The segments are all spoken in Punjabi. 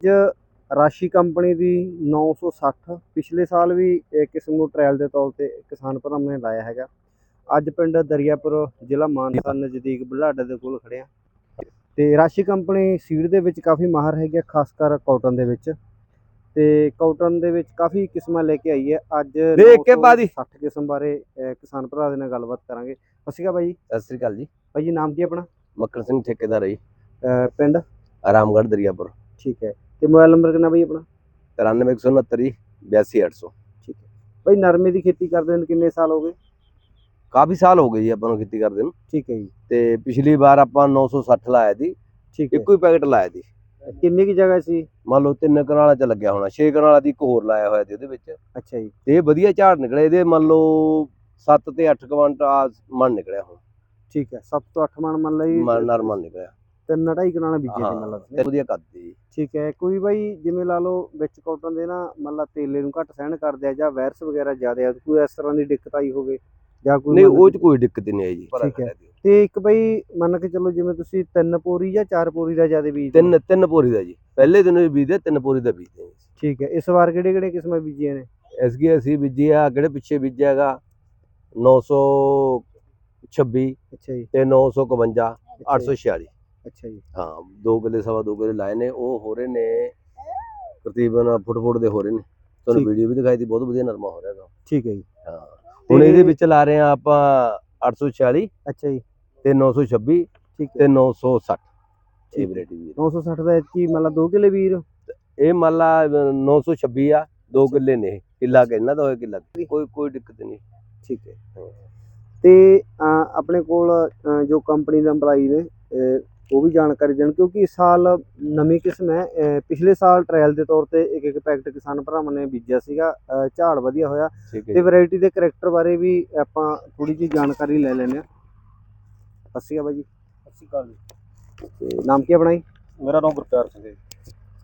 ਅੱਜ ਰਾਸ਼ੀ ਕੰਪਨੀ ਦੀ 960 ਪਿਛਲੇ ਸਾਲ ਵੀ ਇਹ ਕਿਸਮ ਨੂੰ ਟ੍ਰਾਇਲ ਦੇ ਤੌਰ ਤੇ ਕਿਸਾਨ ਭਰਾਵਾਂ ਨੇ ਲਾਇਆ ਹੈਗਾ। ਅੱਜ ਪਿੰਡ ਦਰਿਆਪੁਰ ਜ਼ਿਲ੍ਹਾ ਮਾਨਸਾ ਨਜ਼ਦੀਕ ਬੁਢਲਾਡਾ ਦੇ ਕੋਲ ਖੜਿਆ ਤੇ ਰਾਸ਼ੀ ਕੰਪਨੀ ਸੀਡ ਦੇ ਵਿੱਚ ਕਾਫੀ ਮਾਹਰ ਹੈਗੀ ਆ, ਖਾਸ ਕਰ ਕਾਟਨ ਦੇ ਵਿੱਚ। ਤੇ ਕਾਟਨ ਦੇ ਵਿੱਚ ਕਾਫੀ ਕਿਸਮਾਂ ਲੈ ਕੇ ਆਈ ਹੈ। ਅੱਜ ਦੇਖ ਕੇ ਪਾ ਦੀ। 60 ਕਿਸਮ ਬਾਰੇ ਕਿਸਾਨ ਭਰਾ ਦੇ ਨਾਲ ਗੱਲਬਾਤ ਕਰਾਂਗੇ। ਸਤਿ ਸ਼੍ਰੀ ਅਕਾਲ ਜੀ ਸਤਿ ਸ੍ਰੀ ਅਕਾਲ ਜੀ। ਬਾਈ ਜੀ ਨਾਮ ਕੀ ਆਪਣਾ? ਮੱਕਰ ਸਿੰਘ ਠੇਕੇਦਾਰ ਹੈ ਪਿੰਡ? ਆਰਾਮਗੜ੍ਹ ਦਰਿਆਪੁਰ। ਠੀਕ ਹੈ। ਤੇ ਮੋਬਾਈਲ ਨੰਬਰ ਕਿੰਨਾ ਬਾਈ ਆਪਣਾ? 93169 ਜੀ 82800 ਠੀਕ ਹੈ। ਬਾਈ ਨਰਮੇ ਦੀ ਖੇਤੀ ਕਰਦੇ ਨੂੰ ਕਿੰਨੇ ਸਾਲ ਹੋ ਗਏ? ਕਾਫੀ ਸਾਲ ਹੋ ਗਏ ਜੀ ਆਪਾਂ ਨੂੰ ਖੇਤੀ ਕਰਦੇ ਨੂੰ। ਠੀਕ ਹੈ ਜੀ। ਤੇ ਪਿਛਲੀ ਵਾਰ ਆਪਾਂ 960 ਲਾਇਆ ਸੀ ਠੀਕ ਹੈ। ਇੱਕੋ ਹੀ ਪੈਕਟ ਲਾਇਆ ਸੀ। ਕਿੰਨੀ ਕੀ ਜਗ੍ਹਾ ਸੀ? ਮੰਨ ਲਓ ਤਿੰਨ ਕਨਾਲਾਂ ਚ ਲੱਗਿਆ ਹੋਣਾ ਛੇ ਕਨਾਲਾਂ ਦੀ ਇੱਕ ਹੋਰ ਲਾਇਆ ਹੋਇਆ ਸੀ ਉਹਦੇ ਵਿੱਚ। ਅੱਛਾ ਜੀ। ਤੇ ਇਹ ਵਧੀਆ ਝਾੜ ਨਿਕਲੇ ਇਹਦੇ ਮੰਨ ਲਓ 7 ਤੇ 8 ਕੁਇੰਟਲ ਮਣ ਨਿਕਲਿਆ ਹੁਣ। ਠੀਕ ਹੈ 7 ਤੋਂ 8 ਮਣ ਮੰਨ ਲਈ ਮਣ ਨਰਮਲ ਨਿਕਲਿਆ। ਤਿੰਨ ਢਾਈ ਕਨਾਲਾਂ ਬੀਜੇ ਹਾਂ ਸੀ ਮੰਨ ਲਾ ਤੇ ਵਧੀਆ ਜੀ ਠੀਕ ਹੈ ਕੋਈ ਬਾਈ ਜਿਵੇਂ ਲਾ ਲਓ ਵਿੱਚ ਕਾਟਨ ਦੇ ਨਾ ਮੰਨ ਲਾ ਤੇਲੇ ਨੂੰ ਘੱਟ ਸਹਿਣ ਕਰਦੇ ਆ ਜਾਂ ਵਾਇਰਸ ਵਗੈਰਾ ਜ਼ਿਆਦਾ ਆ ਕੋਈ ਇਸ ਤਰ੍ਹਾਂ ਦੀ ਦਿੱਕਤ ਆਈ ਹੋਵੇ ਜਾਂ ਕੋਈ ਨਹੀਂ ਉਹ ਚ ਕੋਈ ਦਿੱਕਤ ਨਹੀਂ ਆਈ ਜੀ। ਠੀਕ ਹੈ। ਤੇ ਇੱਕ ਬਈ ਮੰਨ ਕੇ ਚੱਲੋ ਜਿਵੇਂ ਤੁਸੀਂ ਤਿੰਨ ਪੋਰੀ ਜਾਂ ਚਾਰ ਪੋਰੀ ਦਾ ਜ਼ਿਆਦਾ ਬੀਜ ਤਿੰਨ ਤਿੰਨ ਪੋਰੀ ਦਾ ਜੀ। ਪਹਿਲੇ ਦਿਨ ਵੀ ਬੀਜਦੇ ਤਿੰਨ ਪੋਰੀ ਦਾ ਬੀਜਦੇ ਜੀ। ਠੀਕ ਹੈ ਇਸ ਵਾਰ ਕਿਹੜੇ ਕਿਹੜੇ ਕਿਸਮਾਂ ਬੀਜੀਆਂ ਨੇ? ਐਸਗੀ ਅਸੀਂ ਬੀਜੀ ਆ ਕਿਹੜੇ ਪਿੱਛੇ ਬੀਜਿਆ ਹੈਗਾ? 926 ਅੱਛਾ ਜੀ। ਤੇ 951 ਅੱਛਾ ਜੀ, 846 ਅੱਛਾ ਜੀ। ਹਾਂ ਦੋ ਕਿੱਲੇ ਸਵਾ ਦੋ ਕਿੱਲੇ ਲਾਏ ਨੇ ਉਹ ਹੋ ਰਹੇ ਨੇ ਤਕਰੀਬਨ ਫੁੱਟ ਫੁੱਟ ਦੇ ਹੋ ਰਹੇ ਨੇ। ਤੁਹਾਨੂੰ। ਵੀਡੀਓ ਵੀ ਦਿਖਾਈ ਦੀ ਬਹੁਤ ਵਧੀਆ ਨਰਮਾ ਹੋ ਰਿਹਾ ਹੈਗਾ। ਠੀਕ ਹੈ ਜੀ। ਹਾਂ ਹੁਣ ਇਹਦੇ ਵਿੱਚ ਲਾ ਰਹੇ ਆ ਆਪਾਂ 846 ਅੱਛਾ ਜੀ। ਤੇ 926 ਠੀਕ ਤੇ 960 ਠੀਕ ਇਹ। ਵੈਰਾਈਟੀ ਵੀ 960 ਦਾ ਕੀ ਮੰਨ ਲਾ 2 ਕਿਲੇ ਵੀਰ? ਇਹ ਮੰਨ ਲਾ 926 ਆ ਦੋ ਕਿੱਲੇ ਨੇ। ਕਿੱਲਾ ਕਹਿੰਦਾ ਤਾਂ ਕਿੱਲਾ ਕੋਈ ਕੋਈ ਦਿੱਕਤ ਨਹੀਂ। ਠੀਕ ਹੈ। ਤੇ ਆਪਣੇ ਕੋਲ ਜੋ ਕੰਪਨੀ ਦੇ EMPLOYE ਨੇ ਉਹ ਵੀ ਜਾਣਕਾਰੀ ਦੇਣ ਕਿਉਂਕਿ ਇਸ ਸਾਲ ਨਵੀਂ ਕਿਸਮ ਹੈ। ਪਿਛਲੇ ਸਾਲ ਟ੍ਰਾਇਲ ਦੇ ਤੌਰ ਤੇ ਇੱਕ ਇੱਕ ਪੈਕਟ ਕਿਸਾਨ ਭਰਾਵਾਂ ਨੇ ਬੀਜਿਆ ਸੀਗਾ। ਝਾੜ ਵਧੀਆ ਹੋਇਆ ਤੇ ਜੀ। ਵੈਰਾਈਟੀ ਦੇ ਕਰੈਕਟਰ ਬਾਰੇ ਵੀ ਆਪਾਂ ਥੋੜੀ ਜਿਹੀ ਜਾਣਕਾਰੀ ਲੈ ਹਾਂ। ਸਤਿ ਸ਼੍ਰੀ ਅਕਾਲ ਬਾਈ ਜੀ। ਸਤਿ ਸ਼੍ਰੀ ਅਕਾਲ ਜੀ। ਤੇ ਨਾਮ ਕੀ ਆਪਣਾ ਜੀ? ਮੇਰਾ ਨਾਮ ਗੁਰਪਿਆਰ ਸਿੰਘ ਹੈ ਜੀ।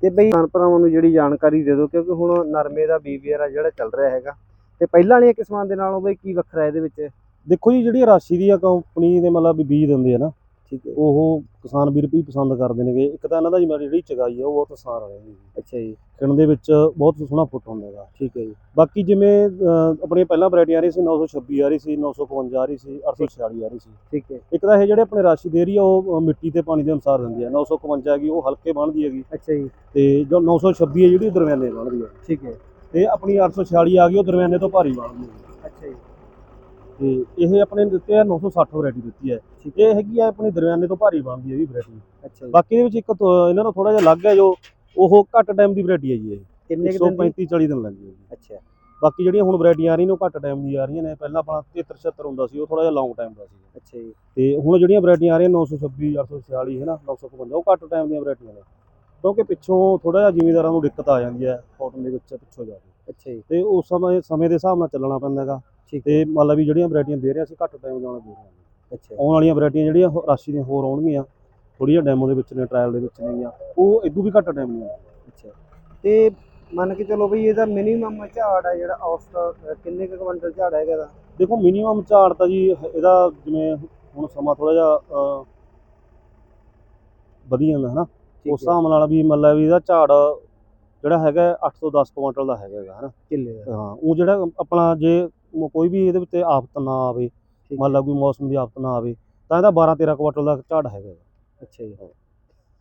ਤੇ ਬਈ ਕਿਸਾਨ ਭਰਾਵਾਂ ਨੂੰ ਜਿਹੜੀ ਜਾਣਕਾਰੀ ਦੇ ਦਿਓ ਕਿਉਂਕਿ ਹੁਣ ਨਰਮੇ ਦਾ ਬੀਵੀਆਰ ਆ ਜਿਹੜਾ ਚੱਲ ਰਿਹਾ ਹੈਗਾ। ਤੇ ਪਹਿਲਾਂ ਵਾਲੀਆਂ ਕਿਸਮਾਂ ਦੇ ਨਾਲੋਂ ਬਈ ਕੀ ਵੱਖਰਾ ਇਹਦੇ ਵਿੱਚ? ਦੇਖੋ ਜੀ ਜਿਹੜੀ ਰਾਸ਼ੀ ਦੀ ਆ ਕੰਪਨੀ ਦੇ ਮਤਲਬ ਬੀਜ ਦਿੰਦੇ ਆ ਨਾ ਠੀਕ ਹੈ ਉਹ ਕਿਸਾਨ ਵੀਰ ਵੀ ਪਸੰਦ ਕਰਦੇ ਨੇਗੇ। ਇੱਕ ਤਾਂ ਇਹਨਾਂ ਦਾ ਜਿਹੜੀ ਚਗਾਈ ਆ ਉਹ ਬਹੁਤ ਆਸਾਨ ਆ ਜੀ। ਅੱਛਾ ਜੀ। ਖਿਣ ਦੇ ਵਿੱਚ ਬਹੁਤ ਸੋਹਣਾ ਫੁੱਟ ਹੁੰਦਾ ਹੈਗਾ। ਠੀਕ ਹੈ ਜੀ। ਬਾਕੀ ਜਿਵੇਂ ਅਹ, ਆਪਣੀਆਂ ਪਹਿਲਾਂ ਵੈਰਾਈਟੀਆਂ ਆ ਰਹੀ ਸੀ 926 ਆ ਰਹੀ ਸੀ 955 ਆ ਰਹੀ ਸੀ 846 ਆ ਰਹੀ ਸੀ। ਠੀਕ ਹੈ। ਇੱਕ ਤਾਂ ਇਹ ਜਿਹੜੇ ਆਪਣੇ ਰਾਸ਼ੀ ਦੇ ਰਹੀ ਆ ਉਹ ਮਿੱਟੀ ਤੇ ਪਾਣੀ ਦੇ ਅਨੁਸਾਰ ਦਿੰਦੀ ਆ। 955 ਹੈਗੀ ਉਹ ਹਲਕੇ ਬਣਦੀ ਹੈਗੀ। ਅੱਛਾ ਜੀ। ਤੇ ਜੋ 926 ਹੈ ਜਿਹੜੀ ਦਰਮਿਆਨੇ ਬਣਦੀ ਹੈ ਠੀਕ ਹੈ। ਤੇ ਆਪਣੀ 846 ਆ ਗਈ ਉਹ ਦਰਮਿਆਨੇ ਤੋਂ ਭਾਰੀ ਬਣਦੀ ਹੈ ਅੱਛਾ ਜੀ। ਤੇ ਇਹ ਆਪਣੇ ਦਿੱਤੇ ਆ 960 ਵੈਰਾਈਟੀ ਦਿੱਤੀ ਹੈ। ਇਹ ਹੈਗੀ ਆ ਆਪਣੀ ਦਰਮਿਆਨੇ ਤੋਂ ਭਾਰੀ ਬਣਦੀ ਹੈ ਵੀ ਵੈਰਾਈਟੀ। ਅੱਛਾ ਜੀ। ਬਾਕੀ ਇਹਦੇ ਵਿੱਚ ਇੱਕ ਇਹਨਾਂ ਦਾ ਥੋੜਾ ਜਿਹਾ ਅਲੱਗ ਹੈ ਜੋ ਉਹ ਘੱਟ ਟਾਈਮ ਦੀ ਵੈਰਾਈਟੀ ਹੈ ਜੀ ਇਹ। ਕਿੰਨੇ ਕੁ ਦਿਨ ਦੀ? 135 40 ਦਿਨ ਲੈਂਦੀ ਹੈ ਅੱਛਾ। ਬਾਕੀ ਜਿਹੜੀਆਂ ਹੁਣ ਵੈਰਾਈਟੀਆਂ ਆ ਰਹੀਆਂ ਨੇ ਉਹ ਘੱਟ ਟਾਈਮ ਦੀ ਆ ਰਹੀਆਂ ਨੇ। ਪਹਿਲਾਂ ਆਪਣਾ 73 76 ਹੁੰਦਾ ਸੀ ਉਹ ਥੋੜਾ ਜਿਹਾ ਲੌਂਗ ਟਾਈਮ ਦਾ ਸੀ। ਅੱਛਾ ਜੀ। ਤੇ ਹੁਣ ਜਿਹੜੀਆਂ ਵੈਰਾਈਟੀਆਂ ਆ ਰਹੀਆਂ 926 846 ਹੈ ਨਾ 955 ਉਹ ਘੱਟ ਟਾਈਮ ਦੀਆਂ ਵੈਰਾਈਟੀਆਂ ਨੇ। ਕਿਉਂਕਿ ਪਿੱਛੋਂ ਥੋੜਾ ਜਿਹਾ ਜ਼ਿਮੀਦਾਰਾਂ ਨੂੰ ਦਿੱਕਤ ਆ ਜਾਂਦੀ ਹੈ ਕਾਟਨ ਦੇ ਵਿੱਚ ਪਿੱਛੋਂ ਜਾ ਕੇ। ਅੱਛਾ ਜੀ। ਤੇ ਉਸ ਸਮੇਂ ਸਮੇਂ ਦੇ ਹਿਸਾਬ ਨਾਲ ਚੱਲਣਾ ਪੈਂਦਾ ਹੈਗਾ। ਠੀਕ ਤੇ ਮੰਨ ਲਾ ਵੀ ਜਿਹੜੀਆਂ ਵੈਰਾਈਟੀਆਂ ਦੇ ਰਹੇ ਅਸੀਂ ਘੱਟ ਟਾਈਮ ਜਾਣਾ ਦੇ ਰਹੇ ਹਾਂ। ਅੱਛਾ ਆਉਣ ਵਾਲੀਆਂ ਵੈਰਾਈਟੀਆਂ ਜਿਹੜੀਆਂ ਰਾਸ਼ੀ ਦੀਆਂ ਹੋਰ ਆਉਣਗੀਆਂ ਥੋੜੀਆਂ ਡੈਮੋ ਦੇ ਵਿੱਚ ਨੇ ਟ੍ਰਾਇਲ ਦੇ ਵਿੱਚ ਨੇਗੀਆਂ ਉਹ ਇਦੋਂ ਵੀ ਘੱਟ ਟਾਈਮ ਦੀਆਂ ਅੱਛਾ। ਤੇ ਮੰਨ ਕੇ ਚਲੋ ਬਈ ਇਹਦਾ ਮਿਨੀਮਮ ਝਾੜ ਹੈ ਜਿਹੜਾ ਅਹ, ਕਿੰਨੇ ਕੁ ਕੁਇੰਟਲ ਝਾੜ ਹੈਗਾ ਇਹਦਾ? ਦੇਖੋ ਮਿਨੀਮਮ ਝਾੜ ਤਾਂ ਜੀ ਇਹਦਾ ਜਿਵੇਂ ਹੁਣ ਸਮਾਂ ਥੋੜਾ ਜਿਹਾ ਅਹ, ਵਧੀ ਜਾਂਦਾ ਹੈ ਨਾ ਠੀਕ ਉਸ ਹਿਸਾਬ ਨਾਲ ਵੀ ਮੰਨ ਲਾ ਵੀ ਇਹਦਾ ਝਾੜ ਜਿਹੜਾ ਹੈਗਾ 8 ਤੋਂ 10 ਕੁਇੰਟਲ ਦਾ ਹੈਗਾ ਗਾ, ਹਨਾ? ਕਿੱਲੇ ਦਾ। ਹਾਂ ਉਹ ਜਿਹੜਾ ਆਪਣਾ ਜੇ ਮ- ਕੋਈ ਵੀ ਇਹਦੇ ਵਿੱਚ ਆਫਤ ਨਾ ਆਵੇ ਠੀਕ ਮੰਨ ਲਾ ਕੋਈ ਮੌਸਮ ਦੀ ਆਫਤ ਨਾ ਆਵੇ ਤਾਂ ਇਹਦਾ 12 13 ਕੁਇੰਟਲ ਦਾ ਝਾੜ ਹੈਗਾ ਗਾ। ਅੱਛਾ ਜੀ।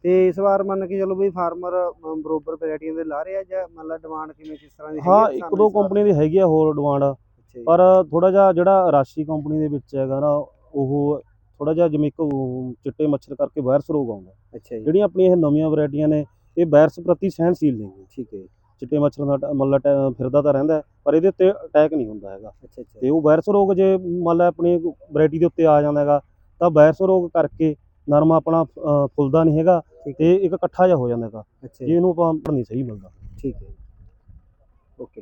ਤੇ ਇਸ ਵਾਰ ਮੰਨ ਕੇ ਚਲੋ ਬਈ ਫਾਰਮਰ ਬਰੋਬਰ ਵੈਰਾਈਟੀਆਂ ਦੇ ਲਾ ਰਹੇ ਜਾਂ ਮੰਨ ਲਾ ਡਿਮਾਂਡ ਕਿਵੇਂ ਕਿਸ ਤਰ੍ਹਾਂ ਦੀ ਹੈਗੀ ਹਾਂ ਆ ਇੱਕ ਦੋ ਇਸ ਵਾਰ? ਕੰਪਨੀ ਦੀ ਹੈਗੀ ਆ ਹੋਰ ਡਿਮਾਂਡ ਅੱਛਾ ਜੀ, ਪਰ ਥੋੜਾ ਜਿਹਾ ਜਿਹੜਾ ਰਾਸ਼ੀ ਕੰਪਨੀ ਦੇ ਵਿੱਚ ਹੈਗਾ ਨਾ ਉਹ ਥੋੜਾ ਜਿਹਾ ਜਿਵੇਂ ਇੱਕ ਉਹ ਚਿੱਟੇ ਮੱਛਰ ਕਰਕੇ ਵਾਇਰਸ ਰੋਗ ਆਉਂਦਾ। ਅੱਛਾ ਜੀ। ਜਿਹੜੀਆਂ ਆਪਣੀਆਂ ਇਹ ਨਵੀਆਂ ਵੈਰਾਈਟੀਆਂ ਨੇ ਇਹ ਵਾਇਰਸ ਪ੍ਰਤੀ ਸਹਿਨਸ਼ੀਲ ਨੇ ਠੀਕ ਹੈ ਚਿੱਟੇ ਮੱਛਰ ਦਾ ਟੈ- ਫਿਰਦਾ ਤਾਂ ਰਹਿੰਦਾ ਹੈ, ਪਰ ਇਹਦੇ ਉੱਤੇ ਅਟੈਕ ਨਹੀਂ ਹੁੰਦਾ ਹੈਗਾ। ਅੱਛਾ ਅੱਛਾ। ਤੇ ਉਹ ਵਾਇਰਸ ਰੋਗ ਜੇ ਮੰਨ ਲਾ ਆਪਣੀ ਵੈਰਾਈਟੀ ਦੇ ਉੱਤੇ ਆ ਜਾਂਦਾ ਹੈਗਾ ਤਾਂ ਵਾਇਰਸ ਰੋਗ ਕਰਕੇ ਨਰਮਾ ਆਪਣਾ ਫੁੱਲਦਾ ਨਹੀਂ ਹੈਗਾ ਤੇ ਇੱਕ ਇਕੱਠਾ ਜਿਹਾ ਹੋ ਜਾਂਦਾ ਹੈਗਾ ਜੇ। ਇਹਨੂੰ ਆਪਾਂ ਨਹੀਂ ਸਹੀ ਮਿਲਦਾ। ਠੀਕ ਹੈ ਓਕੇ।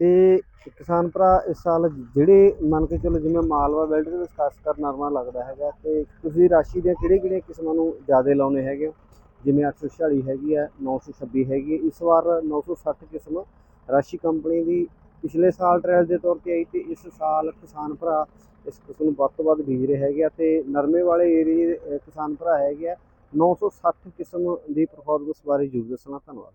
ਤੇ ਕਿਸਾਨ ਭਰਾ ਇਸ ਸਾਲ ਜਿਹੜੇ ਮੰਨ ਕੇ ਚਲੋ ਜਿਵੇਂ ਮਾਲਵਾ ਬੈਲਟ ਦੇ ਵਿੱਚ ਖਾਸ ਕਰ ਨਰਮਾ ਲੱਗਦਾ ਹੈਗਾ ਤੇ ਤੁਸੀਂ ਰਾਸ਼ੀ ਦੀਆਂ ਕਿਹੜੇ ਕਿਹੜੇ ਕਿਸਮਾਂ ਨੂੰ ਜ਼ਿਆਦਾ ਲਾਉਣੇ ਹੈਗੇ ਹੋ? ਜਿਵੇਂ 846 ਹੈਗੀ ਹੈ 926 ਹੈਗੀ ਹੈ ਇਸ ਵਾਰ 960 ਕਿਸਮ ਰਾਸ਼ੀ ਕੰਪਨੀ ਦੀ ਪਿਛਲੇ ਸਾਲ ਟ੍ਰਾਇਲ ਦੇ ਤੌਰ ਤੇ ਆਈ ਤੇ ਇਸ ਸਾਲ ਕਿਸਾਨ ਭਰਾ ਇਸ ਕਿਸਮ ਨੂੰ ਵੱਧ ਤੋਂ ਵੱਧ ਬੀਜ ਰਹੇ ਹੈਗੇ ਆ ਤੇ ਨਰਮੇ ਵਾਲੇ ਏਰੀਏ ਕਿਸਾਨ ਭਰਾ ਹੈਗੇ ਆ। 960 ਕਿਸਮ ਦੀ ਪਰਫਾਰਮੈਂਸ ਬਾਰੇ ਜ਼ਰੂਰ ਦੱਸਣਾ। ਧੰਨਵਾਦ।